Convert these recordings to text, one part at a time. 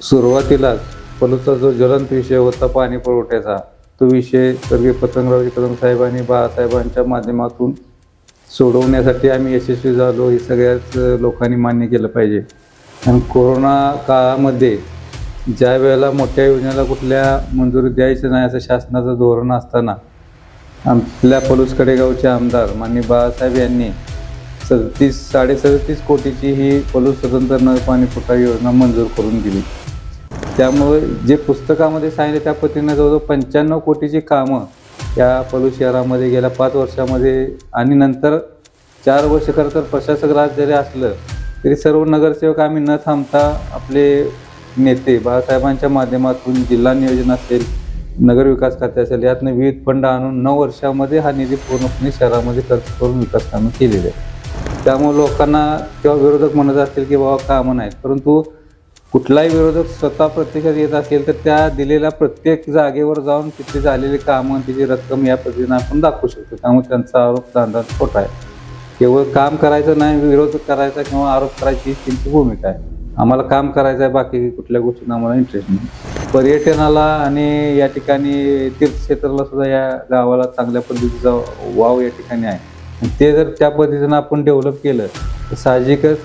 सुरुवातीलाच पलूचा जो ज्वलंत विषय होता पाणी पुरवठ्याचा तो विषय स्वर्गीय पतंगराव कदम आणि बाळासाहेबांच्या माध्यमातून सोडवण्यासाठी आम्ही यशस्वी झालो हे सगळ्याच लोकांनी मान्य केलं पाहिजे. आणि कोरोना काळामध्ये ज्या वेळेला मोठ्या योजनेला कुठल्या मंजुरी द्यायची नाही असं शासनाचं धोरण असताना आपल्या पलूस कडेगावचे आमदार माननीय बाळासाहेब यांनी सदतीस साडेसदतीस कोटीची ही पलूस स्वतंत्र नळ पाणी पुरवठा योजना मंजूर करून दिली. त्यामुळे जे पुस्तकामध्ये सांगितले त्या पद्धतीनं जवळजवळ पंच्याण्णव कोटीची कामं या पलू शहरामध्ये गेल्या पाच वर्षामध्ये आणि नंतर चार वर्ष खरं तर प्रशासक राज जरी असलं तरी सर्व नगरसेवक आम्ही न थांबता आपले नेते बाळासाहेबांच्या माध्यमातून जिल्हा नियोजन असेल नगर विकास खाते असेल यातनं विविध फंड आणून नऊ वर्षामध्ये हा निधी पूर्णपणे शहरामध्ये खर्च करून विकास कामं केलेली आहे त्यामुळे लोकांना किंवा विरोधक म्हणत असतील की बाबा कामं नाहीत परंतु कुठलाही विरोधक स्वतः प्रत्यक्षात येत असेल तर त्या दिलेल्या प्रत्येक जागेवर जाऊन तिथे झालेली कामं तिची रक्कम या पद्धतीने आपण दाखवू शकतो. त्यामुळे त्यांचा आरोप अंदाज खोटा आहे. केवळ काम करायचं नाही विरोध करायचा किंवा आरोप करायची त्यांची भूमिका आहे. आम्हाला काम करायचं आहे बाकी कुठल्या गोष्टींना आम्हाला इंटरेस्ट नाही. पर्यटनाला आणि या ठिकाणी तीर्थक्षेत्राला सुद्धा या गावाला चांगल्या पद्धतीचा वाव या ठिकाणी आहे. ते जर त्या पद्धतीनं आपण डेव्हलप केलं तर साहजिकच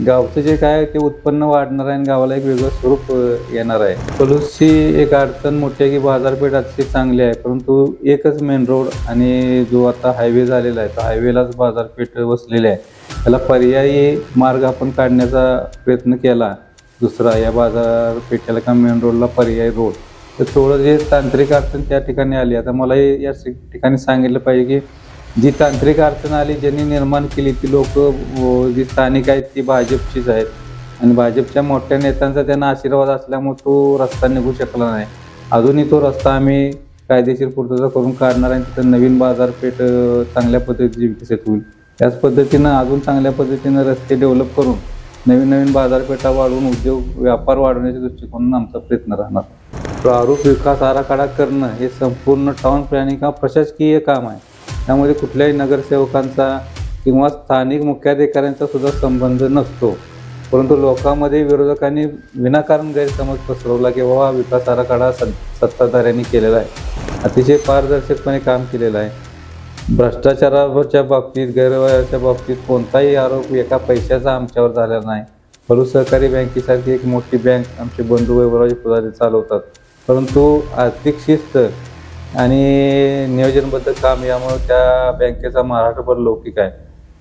गावचं जे काय आहे ते उत्पन्न वाढणार आहे आणि गावाला एक वेगळं स्वरूप येणार आहे. पलूसची एक अडचण मोठी आहे की बाजारपेठ अतिशय चांगली आहे परंतु एकच मेन रोड आणि जो आता हायवे झालेला आहे तर हायवेलाच बाजारपेठ वसलेली आहे. त्याला पर्यायी मार्ग आपण काढण्याचा प्रयत्न केला. दुसरा या बाजारपेठेला का मेन रोडला पर्याय रोड तर थोडं जे तांत्रिक अडचण त्या ठिकाणी आली. आता मला या ठिकाणी सांगितलं पाहिजे की जी तांत्रिक अडचण आली ज्यांनी निर्माण केली ती लोक जी स्थानिक आहेत ती भाजपचीच आहेत. आणि भाजपच्या मोठ्या नेत्यांचा त्यांना आशीर्वाद असल्यामुळे तो रस्ता निघू शकला नाही. अजूनही तो रस्ता आम्ही कायदेशीर पूर्तता करून काढणार आहे तिथं नवीन बाजारपेठ चांगल्या पद्धतीची विकसित होईल त्याच पद्धतीनं अजून चांगल्या पद्धतीनं रस्ते डेव्हलप करून नवीन नवीन बाजारपेठा वाढवून उद्योग व्यापार वाढवण्याच्या दृष्टिकोनातून आमचा प्रयत्न राहणार. प्रारूप विकास आराखडा करणं हे संपूर्ण टाउन प्लॅनिंग किंवा प्रशासकीय काम आहे. त्यामध्ये कुठल्याही नगरसेवकांचा किंवा स्थानिक मुख्याधिकाऱ्यांचा सुद्धा संबंध नसतो. परंतु लोकांमध्ये विरोधकांनी विनाकारण गैरसमज पसरवला की बाबा हा विकास आराखडा सत्ताधाऱ्यांनी केलेला आहे. अतिशय पारदर्शकपणे काम केलेलं आहे. भ्रष्टाचाराच्या बाबतीत गैरव्यवहाराच्या बाबतीत कोणताही आरोप एका पैशाचा आमच्यावर झाला नाही. फलू सहकारी बँकेसारखी एक मोठी बँक आमचे बंधू वैभवराजे पुजारी चालवतात. परंतु आर्थिक शिस्त आणि नियोजनबद्ध काम यामुळे त्या बँकेचा महाराष्ट्रभर लौकिक आहे.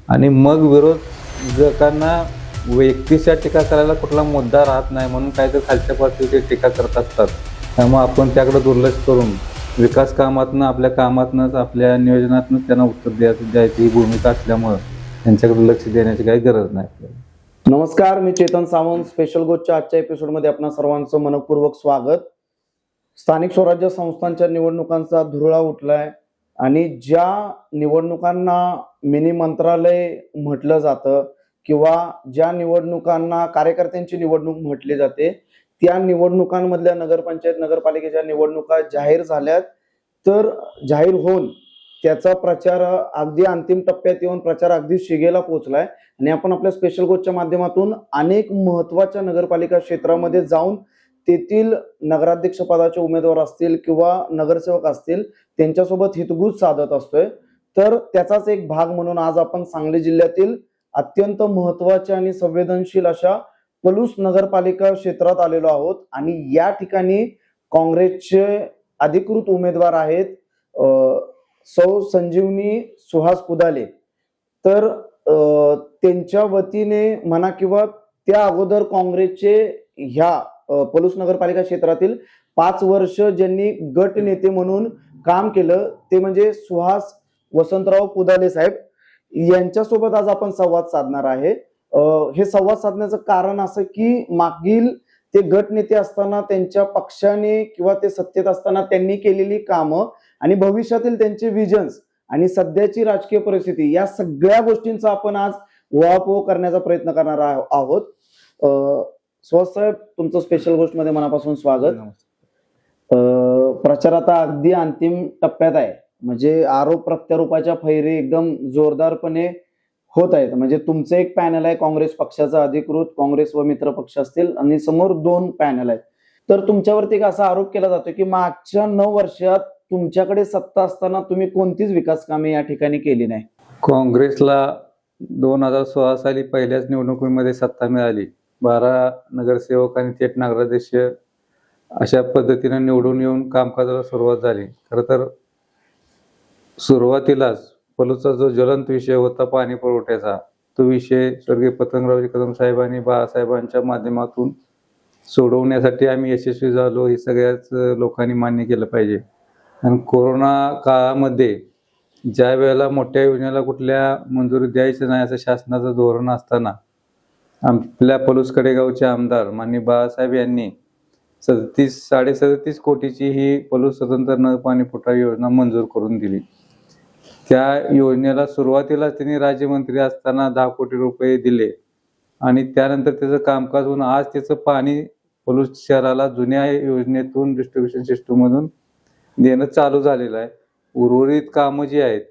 आणि मग विरोधकांना व्यक्तीच्या टीका करायला कुठला मुद्दा राहत नाही म्हणून काय तर खालच्या पातळीवर टीका करत असतात. त्यामुळे आपण त्याकडे दुर्लक्ष करून विकास कामातनं आपल्या कामातनंच आपल्या नियोजनातनं त्यांना उत्तर द्यायचं द्यायची ही भूमिका असल्यामुळं त्यांच्याकडे लक्ष देण्याची काही गरज नाही नमस्कार मी चेतन सावंत. स्पेशल गोष्टच्या आजच्या एपिसोडमध्ये आपणा सर्वांचं मनपूर्वक स्वागत. स्थानिक स्वराज्य संस्थांच्या निवडणुकांचा धुरळा उठलाय आणि ज्या निवडणुकांना मिनी मंत्रालय म्हटलं जातं किंवा ज्या निवडणुकांना कार्यकर्त्यांची निवडणूक म्हटली जाते त्या निवडणुकांमधल्या नगरपंचायत नगरपालिकेच्या निवडणुका जाहीर झाल्यात. तर जाहीर होऊन त्याचा प्रचार अगदी अंतिम टप्प्यात येऊन प्रचार अगदी शिगेला पोहोचलाय. आणि आपण आपल्या स्पेशल कोचच्या माध्यमातून अनेक महत्त्वाच्या नगरपालिका क्षेत्रामध्ये जाऊन तेथील नगराध्यक्षपदाचे उमेदवार असतील किंवा नगरसेवक असतील त्यांच्यासोबत हितगुज साधत असतोय. तर त्याचाच एक भाग म्हणून आज आपण सांगली जिल्ह्यातील अत्यंत महत्त्वाच्या आणि संवेदनशील अशा पलूस नगरपालिका क्षेत्रात आलेलो आहोत. आणि या ठिकाणी काँग्रेसचे अधिकृत उमेदवार आहेत सौ संजीवनी सुहास पुदाले. तर त्यांच्या वतीने म्हणा किंवा त्या अगोदर काँग्रेसचे ह्या पलूस नगरपालिका क्षेत्रातील पाच वर्ष ज्यांनी गट नेते म्हणून काम केलं ते म्हणजे सुहास वसंतराव पुदाले साहेब. यांच्यासोबत आज आपण संवाद साधणार आहे. हे संवाद साधण्याचं कारण असं की मागील ते गट नेते असताना त्यांच्या पक्षाने किंवा ते सत्तेत असताना त्यांनी केलेली कामं आणि भविष्यातील त्यांचे विजन्स आणि सध्याची राजकीय परिस्थिती या सगळ्या गोष्टींचा आपण आज उहापोह करण्याचा प्रयत्न करणार आहोत. अं, सुहास साहेब तुमचं स्पेशल गोष्टमध्ये मनापासून स्वागत. प्रचार आता अगदी अंतिम टप्प्यात आहे. म्हणजे आरोप प्रत्यारोपाच्या फैरी एकदम जोरदारपणे होत आहेत. म्हणजे तुमचं एक पॅनल आहे काँग्रेस पक्षाचा अधिकृत काँग्रेस व मित्र पक्ष असतील आणि समोर दोन पॅनल आहेत. तर तुमच्यावरती एक असा आरोप केला जातो की मागच्या नऊ वर्षात तुमच्याकडे सत्ता असताना तुम्ही कोणतीच विकास कामे या ठिकाणी केली नाही? काँग्रेसला दोन हजार सोळा साली पहिल्याच निवडणुकीमध्ये सत्ता मिळाली. बारा नगरसेवक आणि थेट नगराध्यक्ष अशा पद्धतीनं निवडून येऊन कामकाजाला सुरुवात झाली. खरं तर सुरुवातीलाच पलूचा जो ज्वलंत विषय होता पाणी पुरवठ्याचा तो विषय स्वर्गीय पतंगरावजी कदम साहेबांनी बाळासाहेबांच्या माध्यमातून सोडवण्यासाठी आम्ही यशस्वी झालो हे सगळ्याच लोकांनी मान्य केलं पाहिजे. आणि कोरोना काळामध्ये ज्या वेळेला मोठ्या योजनेला कुठल्या मंजुरी द्यायचं नाही असं शासनाचं धोरण असताना आपल्या पलूस कडेगावचे आमदार माननीय बाळासाहेब यांनी सदतीस साडे सदतीस कोटीची ही पलूस स्वतंत्र नळ पाणी पुरवठा योजना मंजूर करून दिली. त्या योजनेला सुरुवातीलाच त्यांनी राज्यमंत्री असताना दहा कोटी रुपये दिले आणि त्यानंतर त्याचं कामकाज होऊन आज त्याचं पाणी पलूस शहराला जुन्या योजनेतून डिस्ट्रीब्युशन सिस्टममधून देणं चालू झालेलं आहे. उर्वरित कामं जी आहेत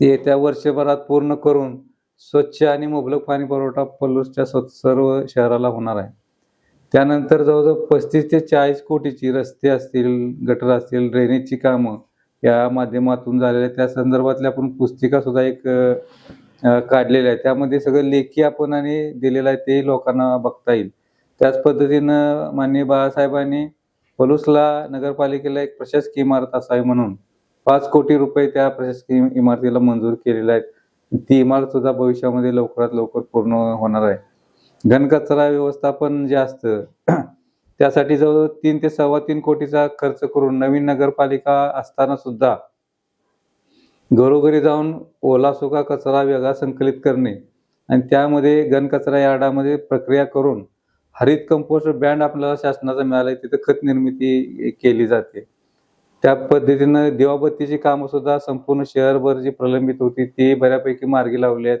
ते येत्या वर्षभरात पूर्ण करून स्वच्छ आणि मुबलक पाणी पुरवठा पलूसच्या सर्व शहराला होणार आहे. त्यानंतर जवळजवळ पस्तीस ते चाळीस कोटीची रस्ते असतील गटर असतील ड्रेनेजची कामं या माध्यमातून झालेल्या आहेत. त्या संदर्भातल्या आपण पुस्तिका सुद्धा एक काढलेल्या आहे त्यामध्ये सगळं लेखी आपण आणि दिलेलं आहे ते लोकांना बघता येईल. त्याच पद्धतीनं माननीय बाळासाहेबांनी पलूसला नगरपालिकेला एक प्रशासकीय इमारत असावी म्हणून पाच कोटी रुपये त्या प्रशासकीय इमारतीला मंजूर केलेल्या आहेत. ती इमारत सुद्धा भविष्यामध्ये लवकरात लवकर पूर्ण होणार आहे. घनकचरा व्यवस्थापन जे असतं त्यासाठी जवळ तीन ते सव्वा तीन कोटीचा खर्च करून नवीन नगरपालिका असताना सुद्धा घरोघरी जाऊन ओला सुका कचरा वेगळा संकलित करणे आणि त्यामध्ये घनकचरा यार्डामध्ये प्रक्रिया करून हरित कंपोस्ट बँड आपल्याला शासनाचा मिळाला तिथे खत निर्मिती केली जाते. त्या पद्धतीनं दिवाबत्तीची कामं सुद्धा संपूर्ण शहरभर जी प्रलंबित होती ती बऱ्यापैकी मार्गी लावली आहेत.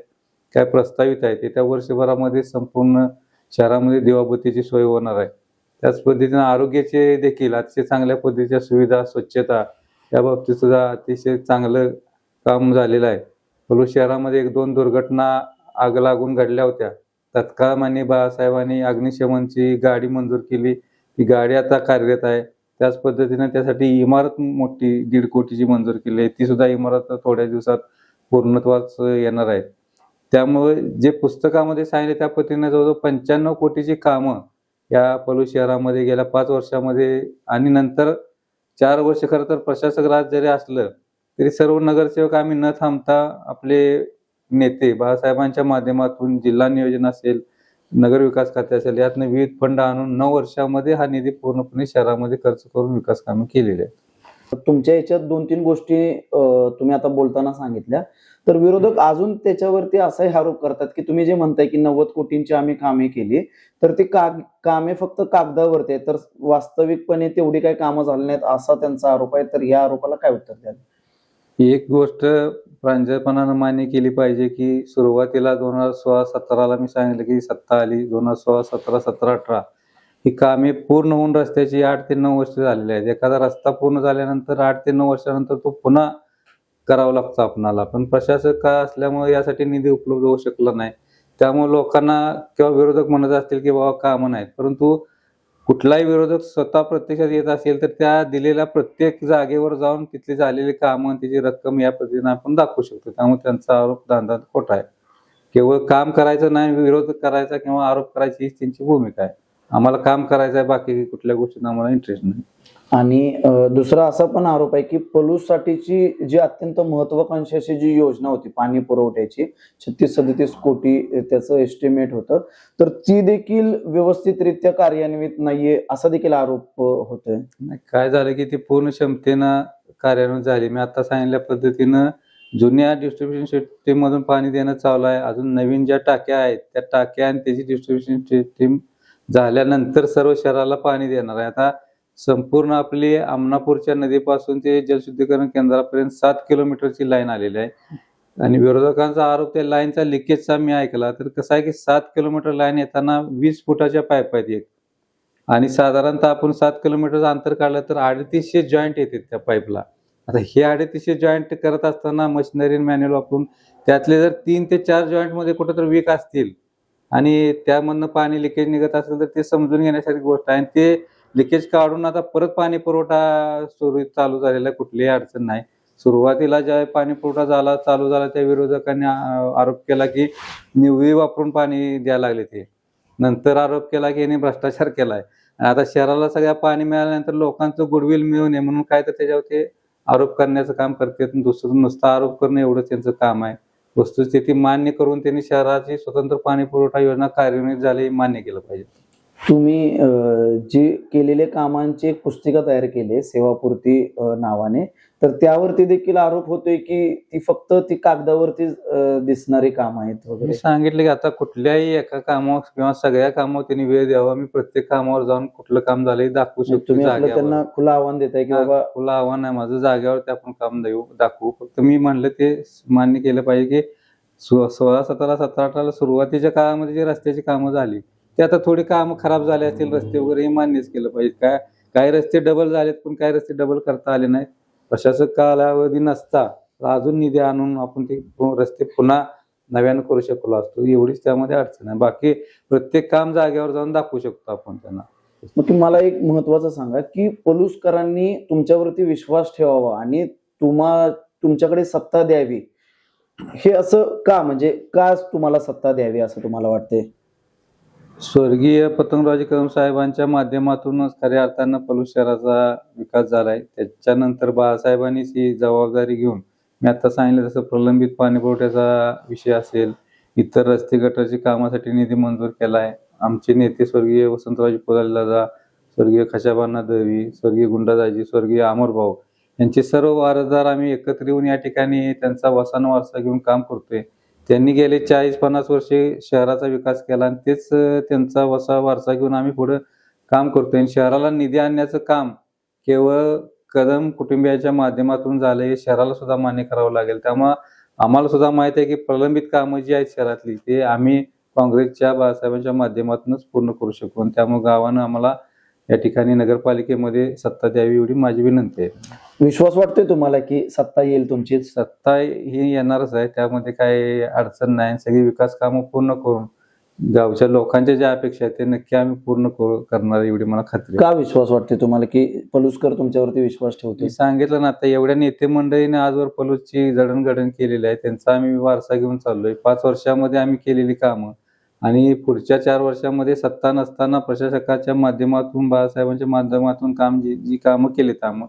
काय प्रस्तावित आहे ते त्या वर्षभरामध्ये संपूर्ण शहरामध्ये दिवाबत्तीची सोय होणार आहे. त्याच पद्धतीनं आरोग्याचे देखील अतिशय चांगल्या पद्धतीच्या सुविधा स्वच्छता या बाबतीत सुद्धा अतिशय चांगलं काम झालेलं आहे. पलू शहरामध्ये एक दोन दुर्घटना आग लागून घडल्या होत्या. तत्काळ माने बाळासाहेबांनी अग्निशमनची गाडी मंजूर केली. ती गाडी आता कार्यरत आहे. त्याच पद्धतीने त्यासाठी इमारत मोठी दीड कोटीची मंजूर केली आहे. ती सुद्धा इमारत थोड्या दिवसात पूर्णत्वास येणार आहे त्यामुळे जे पुस्तकामध्ये सांगितले त्या पद्धतीने जवळजवळ पंच्याण्णव कोटीची कामं या पलू शहरामध्ये गेल्या पाच वर्षामध्ये आणि नंतर चार वर्ष खरं तर प्रशासक राज जरी असलं तरी सर्व नगरसेवक आम्ही न थांबता आपले नेते बाळासाहेबांच्या माध्यमातून जिल्हा नियोजन असेल नगर विकास खाते असेल यातनं विविध फंड आणून नऊ वर्षामध्ये हा निधी पूर्णपणे शहरामध्ये खर्च करून विकास कामे केलेली आहेत. तुमच्या याच्यात दोन तीन गोष्टी तुम्ही आता बोलताना सांगितल्या. तर विरोधक अजून त्याच्यावरती असाही आरोप करतात की तुम्ही जे म्हणताय की नव्वद कोटींची आम्ही कामे केली तर ती का कामे फक्त कागदावरती आहेत. तर वास्तविकपणे तेवढी काही कामं झाली नाहीत असा त्यांचा आरोप आहे. तर या आरोपाला काय उत्तर द्याल? एक गोष्ट प्रांजळपणानं मान्य केली पाहिजे की सुरुवातीला दोन हजार सोळा सतराला मी सांगितलं की सत्ता आली दोन हजार सोळा सतरा सतरा अठरा. ही कामे पूर्ण होऊन रस्त्याची आठ ते नऊ वर्ष झालेली आहेत. एखादा रस्ता पूर्ण झाल्यानंतर आठ ते नऊ वर्षानंतर तो पुन्हा करावा लागतो आपणाला. पण प्रशासक का असल्यामुळे यासाठी निधी उपलब्ध होऊ शकला नाही. त्यामुळे लोकांना किंवा विरोधक म्हणत असतील की बाबा कामं नाहीत. परंतु कुठलाही विरोधक स्वतः प्रत्यक्षात येत असेल तर त्या दिलेल्या प्रत्येक जागेवर जाऊन तिथली झालेली कामं त्याची रक्कम या पद्धतीने आपण दाखवू शकतो. त्यामुळे त्यांचा आरोप दांदा खोटा आहे. केवळ काम करायचं नाही विरोध करायचा किंवा आरोप करायची हीच त्यांची भूमिका आहे. आम्हाला काम करायचं आहे बाकी कुठल्या गोष्टीत आम्हाला इंटरेस्ट नाही. आणि दुसरा असा पण आरोप आहे की पलूससाठीची जी अत्यंत महत्वाकांक्षी अशी जी योजना होती पाणी पुरवठ्याची छत्तीस सदतीस कोटी त्याचं एस्टिमेट होतं तर ती देखील व्यवस्थितरित्या कार्यान्वित नाहीये असा देखील आरोप होतोय. काय झालं की ती पूर्ण क्षमतेनं कार्यान्वित झाली. मी आता सांगितल्या पद्धतीनं जुन्या डिस्ट्रीब्युशन सिस्टीम मधून पाणी देणं चालू आहे. अजून नवीन ज्या टाक्या आहेत त्या टाक्या आणि त्याची डिस्ट्रीब्युशन सिस्टीम झाल्यानंतर सर्व शहराला पाणी देणार आहे. आता संपूर्ण आपली आमनापूरच्या नदीपासून ते जलशुद्धीकरण केंद्रापर्यंत सात किलोमीटरची लाईन आलेली आहे. आणि विरोधकांचा आरोप त्या लाईनचा लिकेजचा मी ऐकला तर कसं आहे की सात किलोमीटर लाईन येताना वीस फुटाच्या पाईप आहेत एक. आणि साधारणतः आपण सात किलोमीटरचं अंतर काढलं तर अडतीसशे जॉईंट येतात त्या पाईपला. आता हे अडतीसशे जॉईंट करत असताना मशिनरी मॅन्युअल वापरून त्यातले जर तीन ते चार जॉईंटमध्ये कुठंतरी कुठं तर वीक असतील आणि त्यामधनं पाणी लिकेज निघत असेल तर ते समजून घेण्यासारखी गोष्ट आहे. आणि ते लिकेज काढून आता परत पाणी पुरवठा सुरळीत चालू झालेला आहे कुठलीही अडचण नाही. सुरुवातीला ज्या पाणी पुरवठा झाला चालू झाला त्या विरोधकांनी आरोप केला की निवळी वापरून पाणी द्यायला लागले ते. नंतर आरोप केला की यांनी भ्रष्टाचार केलाय. आणि आता शहराला सगळ्या पाणी मिळाल्यानंतर लोकांचं गुडविल मिळू नये म्हणून काय तर त्याच्यावर ते आरोप करण्याचं काम करतात दुसरं नुसतं आरोप करणं एवढंच त्यांचं काम आहे. वस्तुस्थिती मान्य करून त्यांनी शहराची स्वतंत्र पाणी पुरवठा योजना कार्यान्वित झाली मान्य केलं पाहिजे. तुम्ही जे केलेले कामांची एक पुस्तिका तयार केली सेवापूर्ती नावाने तर त्यावरती देखील आरोप होतोय की ती फक्त ती कागदावरती दिसणारी काम आहेत वगैरे. सांगितलं की आता कुठल्याही एका कामावर किंवा सगळ्या कामावर त्यांनी वेळ द्यावा. मी प्रत्येक कामावर जाऊन कुठलं काम झालंय दाखवू शकतो आपलं जागेवर. त्यांना खुलं आव्हान देताय की बाबा खुलं आव्हान आहे माझं जागेवरती आपण काम देऊ दाखवू. फक्त मी म्हणलं ते मान्य केलं पाहिजे की सोळा सतरा सतरा अठराला सुरुवातीच्या काळामध्ये जी रस्त्याची कामं झाली ते आता थोडी कामं खराब झाले असतील रस्ते वगैरे हे मान्यच केलं पाहिजे. काय काही रस्ते डबल झालेत पण काही रस्ते डबल करता आले नाहीत. प्रशासक कालावधी नसता तर अजून निधी आणून आपण ते रस्ते पुन्हा नव्यानं करू शकलो असतो. एवढीच त्यामध्ये अडचण आहे. बाकी प्रत्येक काम जागेवर जाऊन दाखवू शकतो आपण त्यांना. मग तुम्हाला मला एक महत्वाचं सांगा की पलुसकरांनी तुमच्यावरती विश्वास ठेवावा आणि तुम्हा तुमच्याकडे सत्ता द्यावी. हे असं का? म्हणजे का तुम्हाला सत्ता द्यावी असं तुम्हाला वाटते स्वर्गीय पतंगरावजी कदम साहेबांच्या माध्यमातूनच खऱ्या अर्थानं पलूस शहराचा विकास झालाय. त्याच्यानंतर बाळासाहेबांनीच ही जबाबदारी घेऊन मी आता सांगितलं तसं प्रलंबित पाणी पुरवठ्याचा विषय असेल इतर रस्ते गटाच्या कामासाठी निधी मंजूर केलाय. आमचे नेते स्वर्गीय वसंतरावजी कोदाले दादा स्वर्गीय खशाबांना दवी स्वर्गीय गुंडादाजी स्वर्गीय अमरभाऊ यांचे सर्व वारसदार आम्ही एकत्र येऊन या ठिकाणी त्यांचा वसान वारसा घेऊन काम करतोय. त्यांनी गेले चाळीस पन्नास वर्षे शहराचा विकास केला आणि तेच त्यांचा वसा वारसा घेऊन आम्ही पुढे काम करतोय. आणि शहराला निधी आणण्याचं काम केवळ कदम कुटुंबियाच्या माध्यमातून झालं हे शहराला सुद्धा मान्य करावं लागेल. त्यामुळं आम्हाला सुद्धा माहीत आहे की प्रलंबित कामं जी आहेत शहरातली ते आम्ही काँग्रेसच्या बाळासाहेबांच्या माध्यमातूनच पूर्ण करू शकू. आणि त्यामुळे गावानं आम्हाला या ठिकाणी नगरपालिकेमध्ये सत्ता द्यावी एवढी माझी विनंती आहे. विश्वास वाटतोय तुम्हाला की सत्ता येईल तुमचीच? सत्ता ही येणारच आहे. त्यामध्ये काही अडचण नाही. सगळी विकास कामं पूर्ण करून गावच्या लोकांच्या ज्या अपेक्षा आहेत ते नक्की आम्ही पूर्ण करू- करणार एवढी मला खात्री आहे. का विश्वास वाटते तुम्हाला की पलुसकर तुमच्यावरती विश्वास ठेवते मी सांगितलं ना आता एवढ्या नेते मंडळीने आजवर पलूसची जडणघडण केलेली आहे. त्यांचा आम्ही वारसा घेऊन चाललोय. पाच वर्षामध्ये आम्ही केलेली कामं. आणि पुढच्या चार वर्षामध्ये सत्ता नसताना प्रशासकाच्या माध्यमातून बाळासाहेबांच्या माध्यमातून काम जी जी कामं केली कामं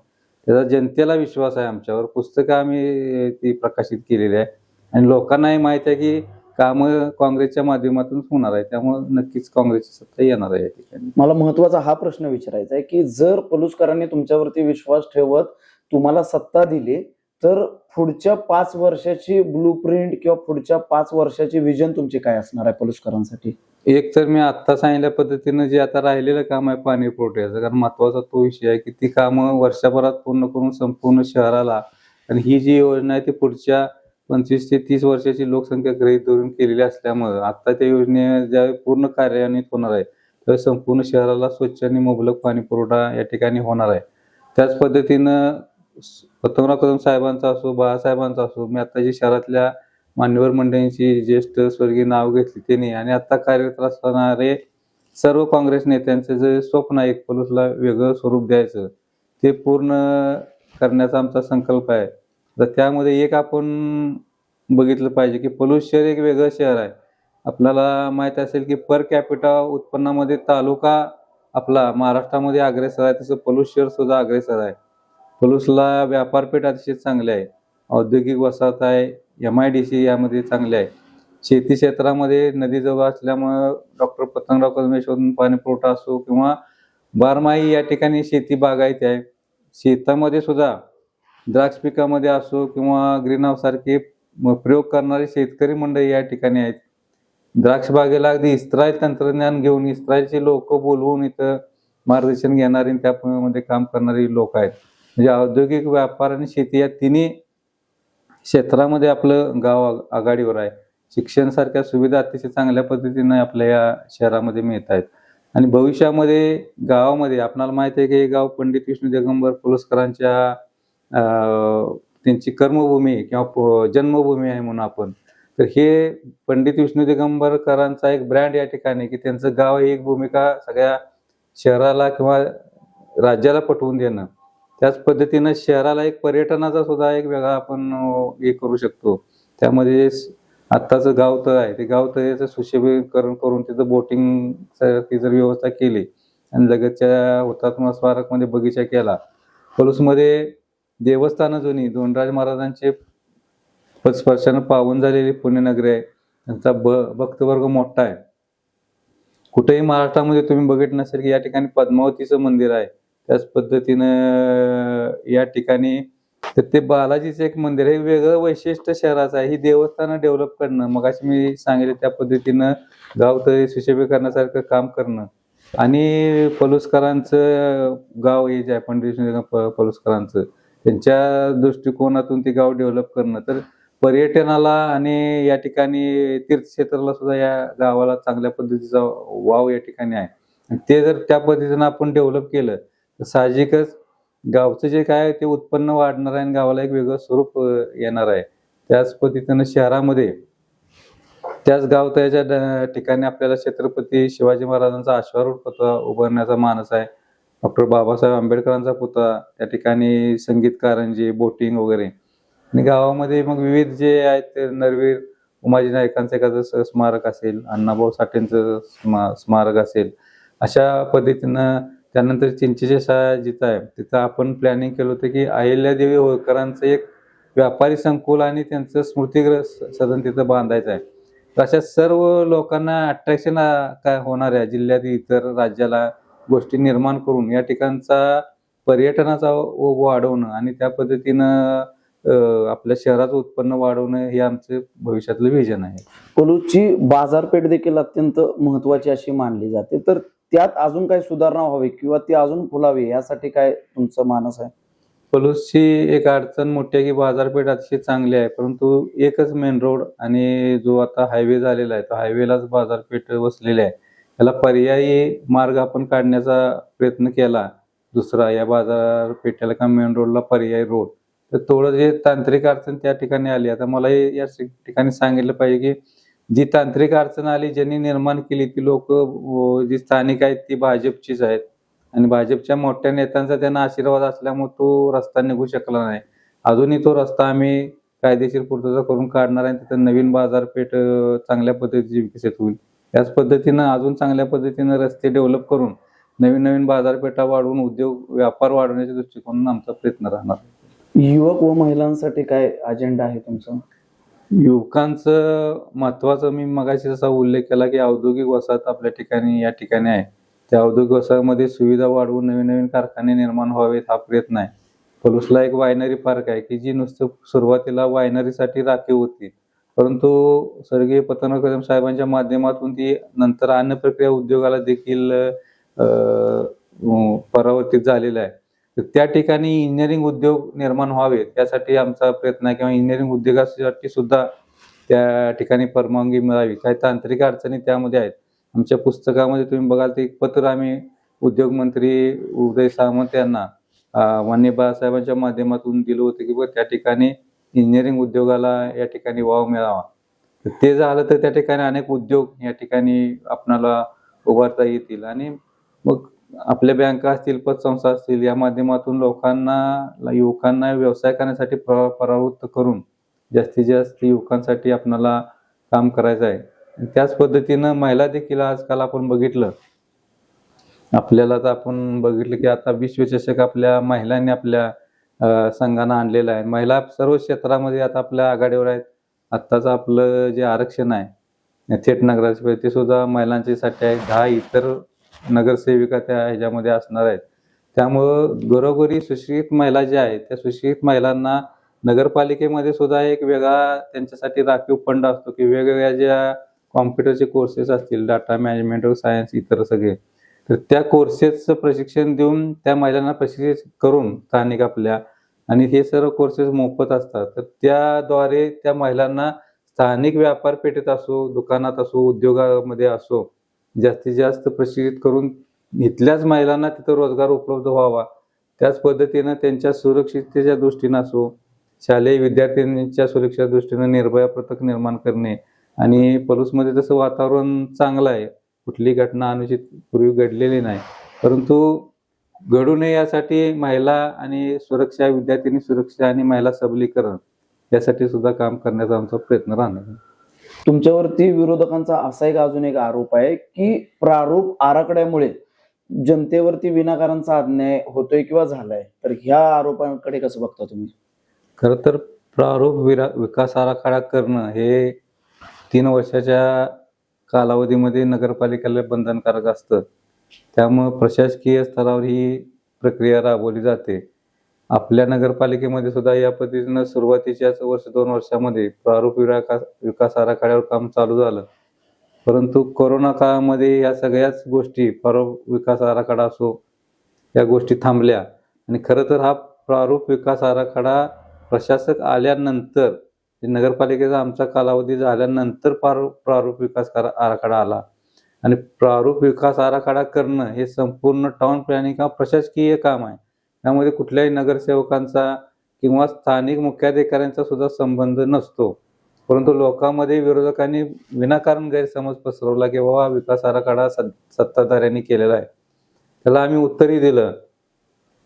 त्याचा जनतेला विश्वास आहे आमच्यावर. पुस्तकं आम्ही ती प्रकाशित केलेली आहे. आणि लोकांनाही माहीत आहे की कामं काँग्रेसच्या माध्यमातून होणार आहे. त्यामुळे नक्कीच काँग्रेसची सत्ता येणार आहे या ठिकाणी. मला महत्त्वाचा हा प्रश्न विचारायचा आहे की जर पलुसकरांनी तुमच्यावरती विश्वास ठेवत तुम्हाला सत्ता दिली तर पुढच्या पाच वर्षाची ब्लू प्रिंट किंवा पुढच्या पाच वर्षाची विजन तुमची काय असणार आहे पलुसकरांसाठी एक तर मी आता सांगितल्या पद्धतीनं जे आता राहिलेलं काम आहे पाणी पुरवठ्याचं कारण महत्त्वाचा तो विषय आहे की ती कामं वर्षभरात पूर्ण करून संपूर्ण शहराला आणि ही जी योजना आहे ती पुढच्या पंचवीस ते तीस वर्षाची लोकसंख्या गृहित धरून केलेली असल्यामुळं आता त्या योजने ज्यावेळी पूर्ण कार्यान्वित होणार आहे त्यावेळी संपूर्ण शहराला स्वच्छ आणि मुबलक पाणी पुरवठा या ठिकाणी होणार आहे. त्याच पद्धतीनं पतंगराव कदम साहेबांचा असो बाळासाहेबांचा असो मी आता जी शहरातल्या मान्यवर मंडळींची ज्येष्ठ स्वर्गीय नाव घेतली त्यांनी आणि आता कार्यरत असणारे सर्व काँग्रेस नेत्यांचं जे स्वप्न आहे एक पलूसला वेगळं स्वरूप द्यायचं ते पूर्ण करण्याचा आमचा संकल्प आहे. तर त्यामध्ये एक आपण बघितलं पाहिजे की पलूस शहर एक वेगळं शहर आहे. आपल्याला माहीत असेल की पर कॅपिटा उत्पन्नामध्ये तालुका आपला महाराष्ट्रामध्ये अग्रेसर आहे तसं पलूस शहर सुद्धा अग्रेसर आहे. पलूसला व्यापारपेठ अतिशय चांगली आहे. औद्योगिक वसाहत आहे. एम आय डी सी यामध्ये चांगले आहे. शेती क्षेत्रामध्ये नदीजवळ असल्यामुळं डॉक्टर पतंगराव कदमेश्वरून पाणीपुरवठा पाणी पुरवठा असो किंवा बारमाही या ठिकाणी शेती बागायती आहे. शेतामध्ये सुद्धा द्राक्ष पिकामध्ये असो किंवा ग्रीन हाऊस सारखे प्रयोग करणारे शेतकरी मंडळी या ठिकाणी आहेत. द्राक्ष बागेला अगदी इस्रायल तंत्रज्ञान घेऊन इस्रायलचे लोक बोलवून इथं मार्गदर्शन घेणारी आणि त्यामध्ये काम करणारी लोक आहेत. म्हणजे औद्योगिक व्यापार आणि शेती या तिन्ही क्षेत्रामध्ये आपलं गाव आघाडीवर आहे. शिक्षण सारख्या सुविधा अतिशय चांगल्या पद्धतीने आपल्या या शहरामध्ये मिळत आहेत. आणि भविष्यामध्ये गावामध्ये आपणाला माहीत आहे की हे गाव पंडित विष्णू दिगंबर पुरस्कारांच्या त्यांची कर्मभूमी किंवा जन्मभूमी आहे म्हणून आपण. तर हे पंडित विष्णू दिगंबरकरांचा एक ब्रँड या ठिकाणी की त्यांचं गाव ही एक भूमिका सगळ्या शहराला किंवा राज्याला पटवून देणं. त्याच पद्धतीनं शहराला एक पर्यटनाचा सुद्धा एक वेगळा आपण हे करू शकतो. त्यामध्ये आत्ताचं गावतळ आहे. ते गावतळ्याचं सुशोभीकरण करून तिथं बोटिंग ती जर व्यवस्था केली आणि लगतच्या हुतात्मा स्मारकमध्ये बगीचा केला. पलूसमध्ये देवस्थानं जुनी दोनराज महाराजांचे पदस्पर्शानं पावन झालेली पुण्यनगरी आहे त्यांचा ब भक्तवर्ग मोठा आहे. कुठेही महाराष्ट्रामध्ये तुम्ही बघितलं नसेल की या ठिकाणी पद्मावतीचं मंदिर आहे. त्याच पद्धतीनं या ठिकाणी तर ते बालाजीचं एक मंदिर आहे. हे वेगळं वैशिष्ट्य शहराचं आहे. ही देवस्थानं डेव्हलप करणं. मगाशी मी सांगितलं त्या पद्धतीनं गाव तरी सुशोभीकरणासारखं काम करणं. आणि पलुसकरांचं गाव हे जे आहे पंडित पलुसकरांचं त्यांच्या दृष्टिकोनातून ते गाव डेव्हलप करणं. तर पर्यटनाला आणि या ठिकाणी तीर्थक्षेत्राला सुद्धा या गावाला चांगल्या पद्धतीचा वाव या ठिकाणी आहे. ते जर त्या पद्धतीनं आपण डेव्हलप केलं साहजिकच गावचं जे काय ते उत्पन्न वाढणार आहे आणि गावाला एक वेगळं स्वरूप येणार आहे. त्याच पद्धतीनं शहरामध्ये त्याच गावताच्या ड- ठिकाणी आपल्याला छत्रपती शिवाजी महाराजांचा आश्वारूढ पुतळा उभारण्याचा मानस आहे. डॉक्टर बाबासाहेब आंबेडकरांचा पुतळा त्या ठिकाणी संगीतकारंजी बोटिंग वगैरे. आणि गावामध्ये मग विविध जे आहेत ते नरवीर उमाजी नायकांचं एखादं स- स्मारक असेल अण्णाभाऊ साठेंचं स्मा- स्मारक असेल अशा पद्धतीनं त्यानंतर चिंचेच्या शाळा जिथं आहे तिथं आपण प्लॅनिंग केलं होतं की अहिल्यादेवी होळकरांचं एक व्यापारी संकुल आणि त्यांचं स्मृतिग्रह स- सदन तिथं बांधायचं आहे. तर अशा सर्व लोकांना अट्रॅक्शन काय होणार आहे? जिल्ह्यात इतर राज्याला गोष्टी निर्माण करून या ठिकाणचा पर्यटनाचा वाढवणं आणि त्या पद्धतीनं आपल्या शहराचं उत्पन्न वाढवणं हे आमचं भविष्यातलं विजन आहे. कोलूची बाजारपेठ देखील अत्यंत महत्वाची अशी मानली जाते. तर त्यात अजून काही सुधारणा व्हावी किंवा ती अजून फुलावी यासाठी काय तुमचं मानस आहे? पलूसची एक अडचण मोठी आहे की बाजारपेठ अतिशय चांगली आहे परंतु एकच मेन रोड आणि जो आता हायवे झालेला आहे तो हायवेलाच बाजारपेठ वसलेली आहे. याला पर्यायी मार्ग आपण काढण्याचा प्रयत्न केला दुसरा या बाजारपेठेला का मेन रोडला पर्यायी रोड तर थोडं जे तांत्रिक अडचण त्या ठिकाणी आली. आता मला या ठिकाणी सांगितलं पाहिजे की जी तांत्रिक अडचण आली ज्यांनी निर्माण केली ती लोक जी स्थानिक आहेत ती भाजपचीच आहेत. आणि भाजपच्या मोठ्या नेत्यांचा त्यांना आशीर्वाद असल्यामुळे तो रस्ता निघू शकला नाही. अजूनही तो रस्ता आम्ही कायदेशीर पूर्तता करून काढणार आहे तिथं नवीन बाजारपेठ चांगल्या पद्धतीची विकसित होईल. त्याच पद्धतीनं अजून चांगल्या पद्धतीनं रस्ते डेव्हलप करून नवीन नवीन बाजारपेठा वाढवून उद्योग व्यापार वाढवण्याच्या दृष्टिकोनातून आमचा प्रयत्न राहणार. युवक व महिलांसाठी काय अजेंडा आहे तुमचा? युवकांचं महत्वाचं मी मगाशी जसा उल्लेख केला की औद्योगिक वसाहत आपल्या ठिकाणी या ठिकाणी आहे. त्या औद्योगिक वसाहतीमध्ये सुविधा वाढवून नवीन नवीन कारखाने निर्माण व्हावेत हा प्रयत्न आहे. पलूसला एक वायनरी पार्क आहे की जी नुसतं सुरुवातीला वायनरीसाठी राखीव होती. परंतु स्वर्गीय पतन कदम साहेबांच्या माध्यमातून ती नंतर अन्न प्रक्रिया उद्योगाला देखील परावर्तित झालेलं आहे. तर त्या ठिकाणी इंजिनिअरिंग उद्योग निर्माण व्हावे त्यासाठी आमचा प्रयत्न आहे किंवा इंजिनिअरिंग उद्योगासाठी सुद्धा त्या ठिकाणी परवानगी मिळावी. काही तांत्रिक अडचणी त्यामध्ये आहेत. आमच्या पुस्तकामध्ये तुम्ही बघाल ते एक पत्र आम्ही उद्योगमंत्री उदय सामंत यांना मान्य बाळासाहेबांच्या माध्यमातून दिलं होतं की त्या ठिकाणी इंजिनिअरिंग उद्योगाला या ठिकाणी वाव मिळावा. तर ते झालं तर त्या ठिकाणी अनेक उद्योग या ठिकाणी आपणाला उभारता येतील. आणि मग आपल्या बँका असतील पतसंस्था असतील या माध्यमातून लोकांना युवकांना व्यवसाय करण्यासाठी प्रवृत्त परावृत्त करून जास्तीत जास्त युवकांसाठी आपणाला काम करायचं आहे. त्याच पद्धतीनं महिला देखील आजकाल आपण बघितलं. आपल्याला तर आपण बघितलं की आता विश्वचषक आपल्या महिलांनी आपल्या संघांना आणलेला आहे. महिला सर्व क्षेत्रामध्ये आता आपल्या आघाडीवर आहेत. आत्ताच आपलं जे आरक्षण आहे थेट नगराचे ते सुद्धा महिलांच्यासाठी आहे. दहा इतर नगरसेविका त्या ह्याच्यामध्ये असणार आहेत. त्यामुळं घरोघरी सुशिक्षित महिला ज्या आहेत त्या सुशिक्षित महिलांना नगरपालिकेमध्ये सुद्धा एक वेगळा त्यांच्यासाठी राखीव फंड असतो की वेगवेगळ्या ज्या कॉम्प्युटरचे कोर्सेस असतील डाटा मॅनेजमेंट सायन्स इतर सगळे तर त्या कोर्सेसचं प्रशिक्षण देऊन त्या महिलांना प्रशिक्षित करून स्थानिक आपल्या आणि हे सर्व कोर्सेस मोफत असतात. तर त्याद्वारे त्या महिलांना स्थानिक व्यापारपेठेत असो दुकानात असो उद्योगामध्ये असो जास्तीत जास्त प्रशिक्षित करून इथल्याच महिलांना तिथं रोजगार उपलब्ध व्हावा त्याच पद्धतीनं त्यांच्या सुरक्षिततेच्या दृष्टीनं असो शालेय विद्यार्थ्यांच्या सुरक्षेच्या दृष्टीनं निर्भया पथक निर्माण करणे आणि पलूसमध्ये तसं वातावरण चांगलं आहे कुठली घटना अनुचित पूर्वी घडलेली नाही परंतु घडू नये यासाठी महिला आणि सुरक्षा विद्यार्थिनी सुरक्षा आणि महिला सबलीकरण यासाठी सुद्धा काम करण्याचा आमचा प्रयत्न राहणार आहे. तुमच्यावरती विरोधकांचा असा एक अजून एक आरोप आहे की प्रारूप आराखड्यामुळे जनतेवरती विनाकारांचा अन्याय होतोय किंवा झालाय. तर ह्या आरोपांकडे कसं बघता तुम्ही? खरं तर प्रारूप विरा विकास आराखडा करणं हे तीन वर्षाच्या कालावधीमध्ये नगरपालिकेला बंधनकारक असतं. त्यामुळं प्रशासकीय स्तरावर ही प्रक्रिया राबवली जाते. आपल्या नगरपालिकेमध्ये सुद्धा या पद्धतीनं सुरुवातीच्याच वर्ष दोन वर्षामध्ये प्रारूप विकास विकास आराखड्यावर काम चालू झालं. परंतु कोरोना काळामध्ये या सगळ्याच गोष्टी प्रारूप विकास आराखडा असो या गोष्टी थांबल्या. आणि खरं तर हा प्रारूप विकास आराखडा प्रशासक आल्यानंतर नगरपालिकेचा आमचा कालावधी झाल्यानंतर प्रारूप प्रारूप विकास आराखडा आला. आणि प्रारूप विकास आराखडा करणं हे संपूर्ण टाउन प्लॅनिंग हा प्रशासकीय काम आहे. त्यामध्ये कुठल्याही नगरसेवकांचा किंवा स्थानिक मुख्याधिकाऱ्यांचा सुद्धा संबंध नसतो. परंतु लोकांमध्ये विरोधकांनी विनाकारण गैरसमज पसरवला की बाबा विकास आराखडा सत- सत्ताधाऱ्यांनी केलेला आहे. त्याला आम्ही उत्तरही दिलं.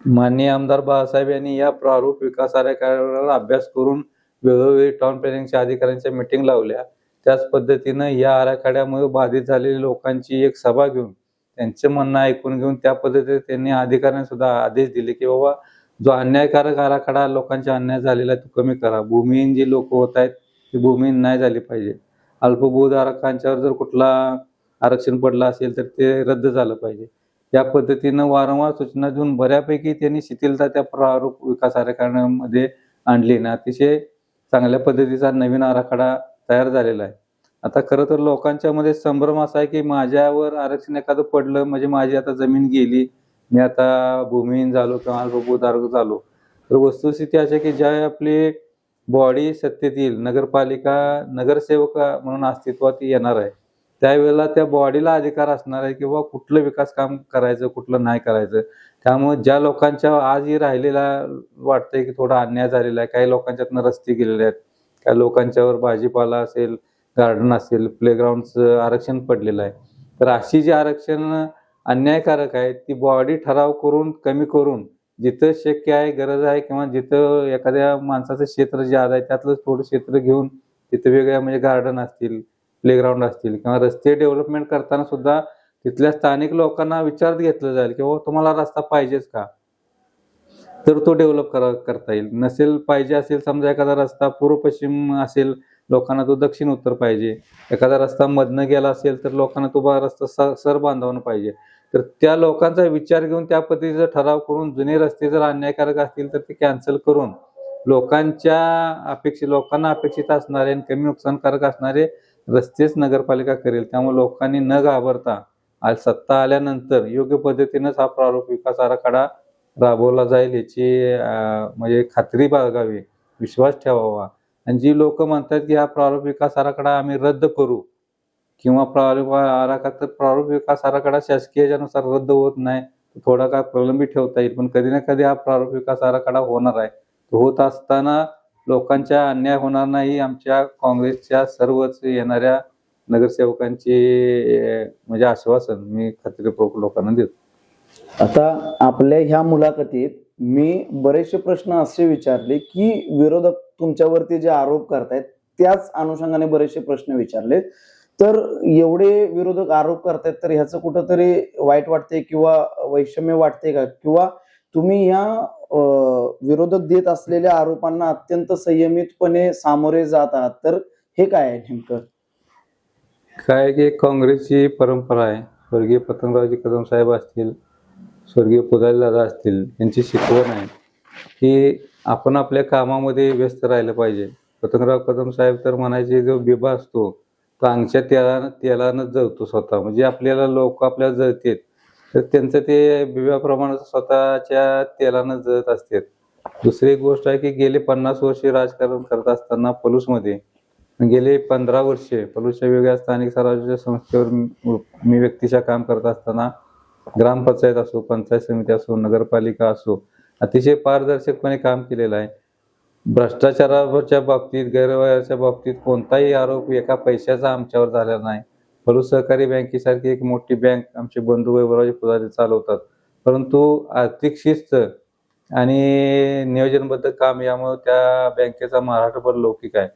माननीय आमदार बाळासाहेब यांनी या प्रारूप विकास आराखड्यावर अभ्यास करून वेळोवेळी टाउन प्लॅनिंगच्या अधिकाऱ्यांच्या मिटिंग लावल्या. त्याच पद्धतीनं या आराखड्यामुळे बाधित झालेल्या लोकांची एक सभा घेऊन त्यांचं म्हणणं ऐकून घेऊन त्या पद्धतीने त्यांनी अधिकाऱ्यांना सुद्धा आदेश दिले की बाबा जो अन्यायकारक आराखडा लोकांचा अन्याय झालेला आहे तो कमी करा. भूमिहीन जी लोक होत आहेत ती भूमिहीन नाही झाली पाहिजे. अल्पभूत आरक्षणांच्यावर जर कुठला आरक्षण पडला असेल तर ते रद्द झालं पाहिजे. या पद्धतीनं वारंवार सूचना देऊन बऱ्यापैकी त्यांनी शिथिलता त्या प्रारूप विकास आराखड्यामध्ये आणली ना अतिशय चांगल्या पद्धतीचा नवीन आराखडा तयार झालेला आहे. आता खरं तर लोकांच्या मध्ये संभ्रम असा आहे की माझ्यावर आरक्षण एखादं पडलं म्हणजे माझी आता जमीन गेली मी आता भूमिहीन झालो किंवा अल्पभूधारक झालो. तर वस्तुस्थिती अशी आहे की ज्या आपली बॉडी सत्तेत येईल नगरपालिका नगरसेवक म्हणून अस्तित्वात येणार आहे. त्यावेळेला त्या बॉडीला अधिकार असणार आहे किंवा कुठलं विकास काम करायचं कुठलं नाही करायचं. त्यामुळे ज्या लोकांच्या आजही राहिलेला वाटतंय की थोडा अन्याय झालेला आहे काही लोकांच्यातनं रस्ते गेलेले आहेत काही लोकांच्यावर भाजीपाला असेल गार्डन असेल प्लेग्राऊंडचं आरक्षण पडलेलं आहे. तर अशी जी आरक्षण अन्यायकारक आहे ती बॉडी ठराव करून कमी करून जिथं शक्य आहे गरज आहे किंवा जिथं एखाद्या माणसाचं क्षेत्र जे आहे त्यातलं थोडं क्षेत्र घेऊन तिथं वेगळ्या म्हणजे गार्डन असतील प्लेग्राऊंड असतील किंवा रस्ते डेव्हलपमेंट करताना सुद्धा तिथल्या स्थानिक लोकांना विचारात घेतलं जाईल की हो, तुम्हाला रस्ता पाहिजेच का? तर तो डेव्हलप करा करता येईल. नसेल पाहिजे असेल समजा एखादा रस्ता पूर्व पश्चिम असेल लोकांना तो दक्षिण उत्तर पाहिजे. एखादा रस्ता मधनं गेला असेल तर लोकांना तो बा रस्ता सर बांधावणं पाहिजे. तर त्या लोकांचा विचार घेऊन त्या पद्धतीचा ठराव करून जुने रस्ते जर अन्यायकारक असतील तर ते कॅन्सल करून लोकांच्या अपेक्षित लोकांना अपेक्षित असणारे आणि कमी नुकसानकारक असणारे रस्तेच नगरपालिका करेल. त्यामुळे लोकांनी न घाबरता आज सत्ता आल्यानंतर योग्य पद्धतीनंच हा प्रारूप विकास आराखडा राबवला जाईल याची म्हणजे खात्री बाळगावी. विश्वास ठेवावा. आणि जी लोक म्हणतात की हा प्रारूप विकास आराखडा आम्ही रद्द करू किंवा प्रारूप आराखडा प्रारूप विकास आराखडा शासकीयच्यानुसार रद्द होत नाही थोडा काळ प्रलंबित ठेवता येईल. पण कधी ना कधी हा प्रारूप विकास आराखडा होणार आहे. होत असताना लोकांच्या अन्याय होणार नाही. आमच्या काँग्रेसच्या सर्वच येणाऱ्या नगरसेवकांची म्हणजे आश्वासन मी खात्रीपूर्वक लोकांना देतो. आता आपल्या ह्या मुलाखतीत मी बरेचसे प्रश्न असे विचारले की विरोधक तुमच्यावरती जे आरोप करतायत त्याच अनुषंगाने बरेचसे प्रश्न विचारले तर एवढे विरोधक आरोप करतायत तर ह्याचं कुठंतरी वाईट वाटते किंवा वैषम्य वाटते का? किंवा तुम्ही ह्या विरोधक देत असलेल्या आरोपांना अत्यंत संयमितपणे सामोरे जात आहात तर हे काय आहे नेमकं? काय की काँग्रेसची परंपरा आहे. स्वर्गीय पतंगरावजी कदम साहेब असतील स्वर्गीय पुजारी दादा असतील यांची शिकवण आहे की आपण आपल्या कामामध्ये व्यस्त राहिलं पाहिजे. पतंगराव कदम साहेब तर म्हणायचे जो बिबा असतो तो अंगच्या तेला तेलानं जळतो स्वतः. म्हणजे आपल्याला लोक आपल्याला जळतात. तर त्यांचं ते बिब्याप्रमाणे स्वतःच्या तेलानं जळत असतात. दुसरी एक गोष्ट आहे की गेले पन्नास वर्षे राजकारण करत असताना पलूसमध्ये गेले पंधरा वर्षे पलूसच्या वेगळ्या स्थानिक स्वराज्य संस्थेवर मी- व्यक्तीच्या काम करत असताना ग्रामपंचायत असो पंचायत समिती असो नगरपालिका असो अतिशय पारदर्शकपणे काम केलेलं आहे. भ्रष्टाचाराच्या बाबतीत गैरव्यवहाराच्या बाबतीत कोणताही आरोप एका पैशाचा आमच्यावर झाला नाही. परंतु सहकारी बँकेसारखी एक मोठी बँक आमचे बंधू वैभवराजे पुजारी चालवतात. परंतु आर्थिक शिस्त आणि नियोजनबद्ध काम यामुळे त्या बँकेचा महाराष्ट्रभर लौकिक आहे.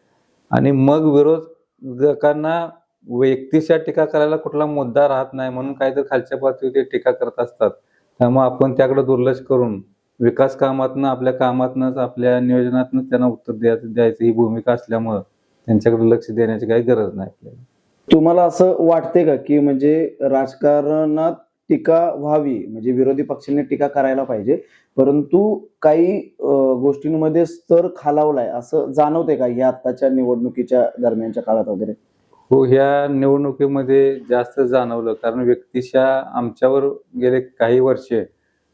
आणि मग विरोधकांना व्यक्तीच्या टीका करायला कुठला मुद्दा राहत नाही म्हणून काहीतरी खालच्या पातळीवर ते टीका करत असतात. त्यामुळे आपण त्याकडे दुर्लक्ष करून विकास कामातनं आपल्या कामातनंच आपल्या नियोजनातनंच त्यांना उत्तर द्यायचं द्यायचं. ही भूमिका असल्यामुळं त्यांच्याकडे लक्ष देण्याची काही गरज नाही आपल्याला. तुम्हाला असं वाटते का की म्हणजे राजकारणात टीका व्हावी म्हणजे विरोधी पक्षांनी टीका करायला पाहिजे परंतु काही गोष्टींमध्ये स्तर खालावलाय असं जाणवते का या आत्ताच्या निवडणुकीच्या दरम्यानच्या काळात वगैरे? हो ह्या निवडणुकीमध्ये जास्त जाणवलं कारण व्यक्तिशा आमच्यावर गेले काही वर्षे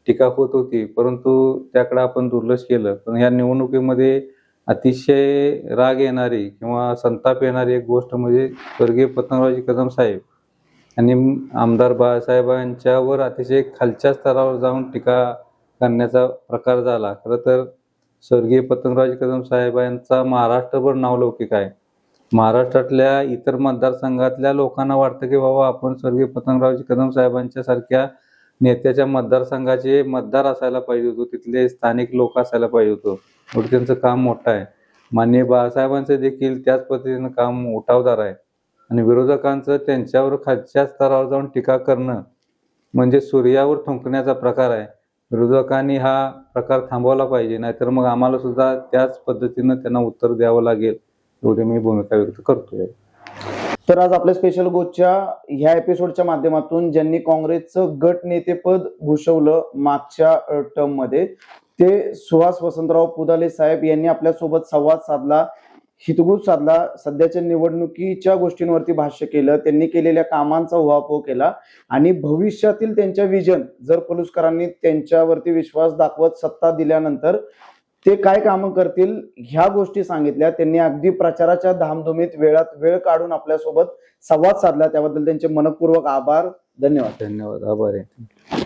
टीका होत होती. परंतु त्याकडे आपण दुर्लक्ष केलं. पण ह्या निवडणुकीमध्ये अतिशय राग येणारी किंवा संताप येणारी एक गोष्ट म्हणजे स्वर्गीय पतंगरावजी कदम साहेब आणि आमदार बाळासाहेबांच्यावर अतिशय खालच्या स्तरावर जाऊन टीका करण्याचा प्रकार झाला. खरं तर स्वर्गीय पतंगरावजी कदम साहेबांचा महाराष्ट्रभर नावलौकिक आहे. महाराष्ट्रातल्या इतर मतदारसंघातल्या लोकांना वाटतं की बाबा आपण स्वर्गीय पतंगरावजी कदम साहेबांच्या सारख्या नेत्याच्या मतदारसंघाचे मतदार असायला पाहिजे होतो तिथले स्थानिक लोक असायला पाहिजे होतं. एवढं त्यांचं काम मोठं आहे. माननीय बाळासाहेबांचं देखील त्याच पद्धतीनं काम उठावदार आहे. आणि विरोधकांचं त्यांच्यावर खालच्या स्तरावर जाऊन टीका करणं म्हणजे सूर्यावर थुंकण्याचा प्रकार आहे. विरोधकांनी हा प्रकार थांबवला पाहिजे नाहीतर मग आम्हाला सुद्धा त्याच पद्धतीनं त्यांना उत्तर द्यावं लागेल एवढी मी भूमिका व्यक्त करतोय. तर आज आपल्या स्पेशल गोच्या ह्या एपिसोडच्या माध्यमातून ज्यांनी काँग्रेसचं गट नेतेपद भूषवलं मागच्या टर्ममध्ये ते सुहास वसंतराव पुदाले साहेब यांनी आपल्यासोबत संवाद साधला हितगुज साधला सध्याच्या निवडणुकीच्या गोष्टींवरती भाष्य केलं त्यांनी केलेल्या कामांचा उहापोह केला आणि भविष्यातील त्यांच्या विजन जर पलुसकरांनी त्यांच्यावरती विश्वास दाखवत सत्ता दिल्यानंतर ते काय कामं करतील ह्या गोष्टी सांगितल्या. त्यांनी अगदी प्रचाराच्या धामधुमीत वेळात वेळ काढून आपल्यासोबत संवाद साधला. त्याबद्दल त्यांचे मनपूर्वक आभार. धन्यवाद. धन्यवाद. आभार आहे.